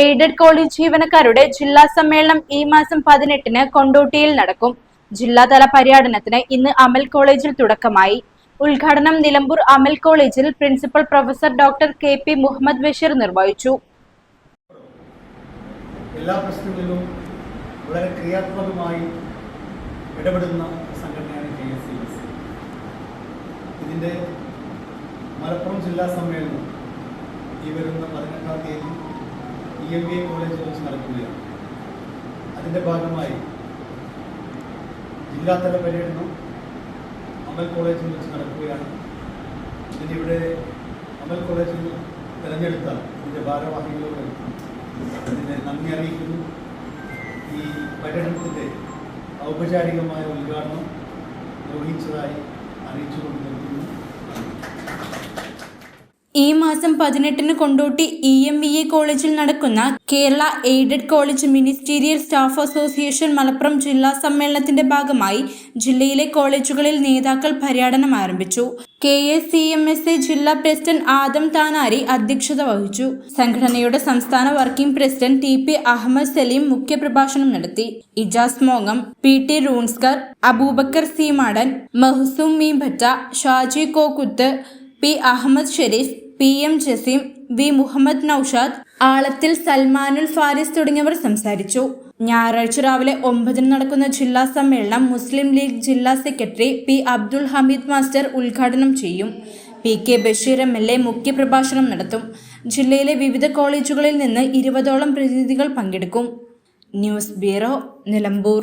Aided college ജീവനക്കാരുടെ ജില്ലാ സമ്മേളനം ഈ മാസം പതിനെട്ടിന് കൊണ്ടോട്ടിയിൽ നടക്കും. ജില്ലാതല പര്യടനത്തിന് ഇന്ന് അമൽ കോളേജിൽ തുടക്കമായി. ഉദ്ഘാടനം നിലമ്പൂർ അമൽ കോളേജിൽ principal professor doctor K P Muhammad Basheer നിർവഹിച്ചു. എല്ലാ പ്രശ്നങ്ങളിലും വളരെ ക്രിയാത്മകമായി ഇടപെടുന്ന സംഘടനയാണ് കെ എസ് സി. എസ് ഇതിന്റെ മലപ്പുറം ജില്ലാ സമ്മേളനം ഈ വരുന്ന പതിനെട്ടാം തീയതി ഇ എം ബി എ കോളേജിൽ വെച്ച് നടക്കുകയാണ്. അതിന്റെ ഭാഗമായി ജില്ലാതല പര്യടനം അമൽ കോളേജിൽ വെച്ച് നടക്കുകയാണ്. ഇതിനിവിടെ അമൽ കോളേജിൽ തിരഞ്ഞെടുത്ത ഇതിന്റെ ഭാരവാഹികളോട് അതിനെ നന്ദി അറിയിക്കുന്നു. ഈ പര്യടനത്തിന്റെ ഔപചാരികമായ ഉദ്ഘാടനം നിർവഹിച്ചതായി അറിയിച്ചുകൊണ്ട് നിർത്തുന്നു. ഈ മാസം പതിനെട്ടിന് Kondotty E M E A കോളേജിൽ നടക്കുന്ന Kerala aided college ministerial staff association Malappuram ജില്ലാ സമ്മേളനത്തിന്റെ ഭാഗമായി ജില്ലയിലെ കോളേജുകളിൽ നേതാക്കൾ പര്യടനം ആരംഭിച്ചു. K S C M S A ജില്ലാ പ്രസിഡന്റ് ആദം താനാരി അധ്യക്ഷത വഹിച്ചു. സംഘടനയുടെ സംസ്ഥാന working president T P Ahmed Saleem മുഖ്യപ്രഭാഷണം നടത്തി. ഇജാസ് മോങ്ങം പി ടി റൂൺസ്കർ Abubakar Seemadan Mahsoom മീംഭറ്റ Shaji Kokkuth P Ahmed Sherif P M Jaseem V Muhammad Noushad ആളത്തിൽ Salmanul Faris തുടങ്ങിയവർ സംസാരിച്ചു. ഞായറാഴ്ച രാവിലെ ഒമ്പതിന് നടക്കുന്ന ജില്ലാ സമ്മേളനം മുസ്ലിം ലീഗ് ജില്ലാ secretary P Abdul Hameed master ഉദ്ഘാടനം ചെയ്യും. P K Basheer M L A മുഖ്യപ്രഭാഷണം നടത്തും. ജില്ലയിലെ വിവിധ കോളേജുകളിൽ നിന്ന് ഇരുപതോളം പ്രതിനിധികൾ പങ്കെടുക്കും. News bureau Nilambur.